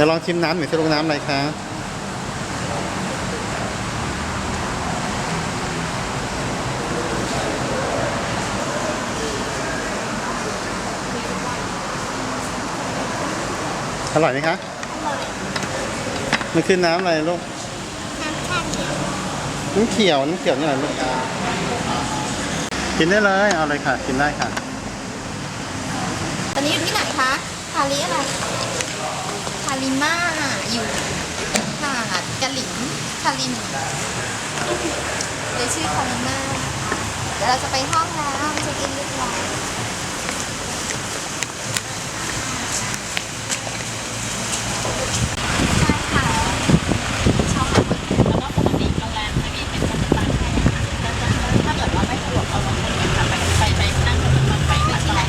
ดี๋ยวลองชิมน้ำหน่อยสิลูกน้ำอะไรคะอร่อยไหมคะมันคือน้ำอะไรลูก น้ำเขียว น้ำเขียวนี่อะไรลูก กินได้เลย เอาเลยค่ะ กินได้ค่ะ ตอนนี้อยู่ที่ไหนคะคาริอะไร คาริมาอยู่หาดกะหลิงคาริมเลยชื่อคาลิมาเดี๋ยวเราจะไปห้องแล้วเช็คอินเรียบร้อยใช่ค่ะชอบ แล้วก็ปกติโรงแรมจะมีเป็นสตาร์ทให้อะค่ะแล้วถ้าเกิดว่าไม่สะดวกเอาลงคนเนี่ยค่ะไปไปไปนั่งรถไฟไปไปที่ไหน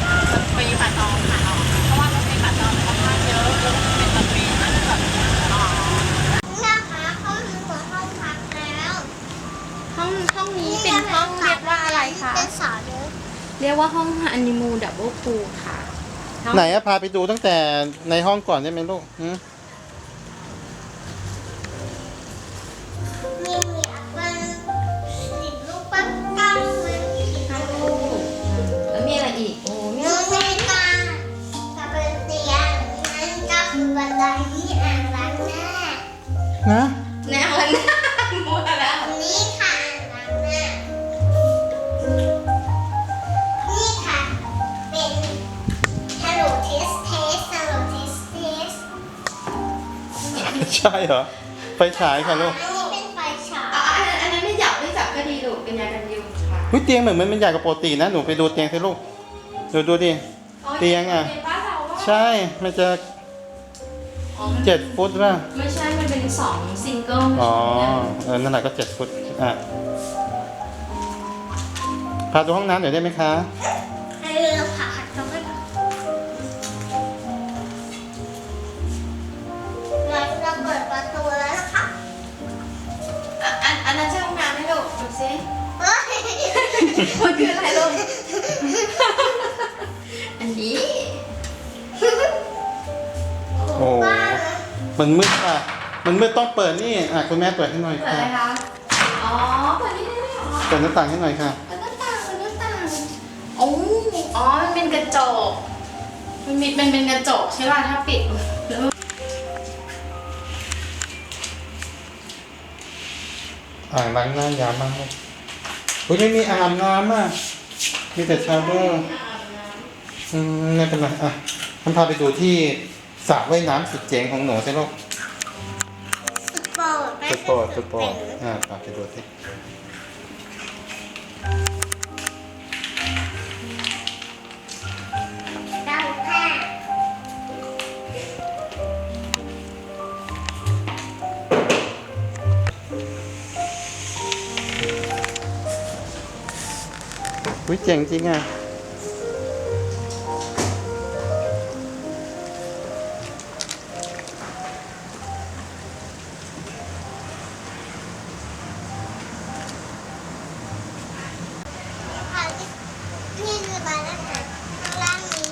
ไปป่าตองค่ะเพราะว่ารถไฟป่าตองค่อนข้างเยอะแล้วก็เป็นรถเมล์นั่งแบบอ๋อ นะคะห้องนี้เหมือนห้องพักแล้ว ห้องห้องนี้เป็นห้องเรียกว่าอะไรคะเป็นสาวเลยเรียกว่าห้องฮันนีมูนดับเบิลพูลค่ะไหนอะพาไปดูตั้งแต่ในห้องก่อนได้ไหมลูกหืมมีมีเป็นสีลูกปั้นกั้งมันสีห้องลูกแล้วมีอะไรอีก โอ้มีนูเนตากับเป็นเตียงนั่นก็คือบันไดที่อ่างล้างหน้านะ แนวหน้ามั ใช่เหรอ ไฟฉายค่ะลูกอันนี้เป็นไฟฉายอะอันอันนั้นไม่จับไม่จับก็ดีลูกเป็นยากันยุงค่ะเฮ้ยเตียงเหมือนมันใหญ่กว่าปกตินะ หนูไปดูเตียงสิลูก ดูดูดิ เตียงอะ เป็นบ้านเราว่าใช่ มันจะอ๋อมันเจ็ดฟุตป่ะ ไม่ใช่ มันเป็นสองซิงเกิลอ๋อ เออ นั่นแหละก็เจ็ดฟุต อะ พาดูห้องน้ำหน่อยได้ไหมคะ ลูกดูสิเฮ้ยมันคืออะไรลูกอันนี้โอ้บ้านะมันมืดอะ มันมืดต้องเปิดนี่ อะคุณแม่เปิดให้หน่อยเปิดค่ะ อะไรคะ อ๋อเปิดนี่ได้ไหมอ๋อเปิดหน้าต่างให้หน่อยค่ะ เปิดหน้าต่างเปิดหน้าต่างโอ้อ๋อ มันเป็นกระจก มันมีมันเป็นกระจกใช่ป่ะ ถ้าปิด อ่างล้างหน้ายามมากลูกเฮ้ยไม่มีอ่างอาบน้ำอะ มีแต่ชาวเวอร์อืมไม่เป็นไรอะฉันพาไปดูที่สระว่ายน้ำสุดเจ๋งของหนูสิลูกสุดโปรดไม่สุดใช่โปรดสุดโปรดเป็นอ่าพาไปดูสิ อุ้ยเจ๋งจริงอะ ค่ะนี่คือบ้านอาหารข้างล่างมี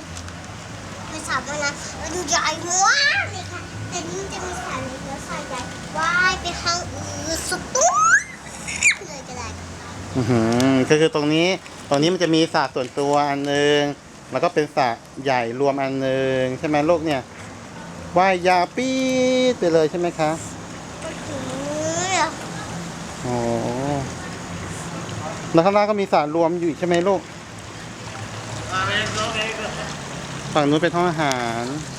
มีสระว่ายน้ำแล้วดูใหญ่มากเลยค่ะ แต่นี่จะมีสระเล็กและสระใหญ่ว่ายไปข้างอื่นสุดตัวเลยก็ได้ อือหือก็คือตรงนี้ ตรงนี้มันจะมีสระส่วนตัวอันหนึง แล้วก็เป็นสระใหญ่รวมอันหนึงใช่ไหมลูกเนี่ยว่ายยาวปี๊ดไปเลยใช่ไหมคะก็ถึงโอ้แล้วข้างล่างก็มีสระรวมอยู่อีกใช่ไหมลูกฝั่งนู้นเป็นห้องอาหารใ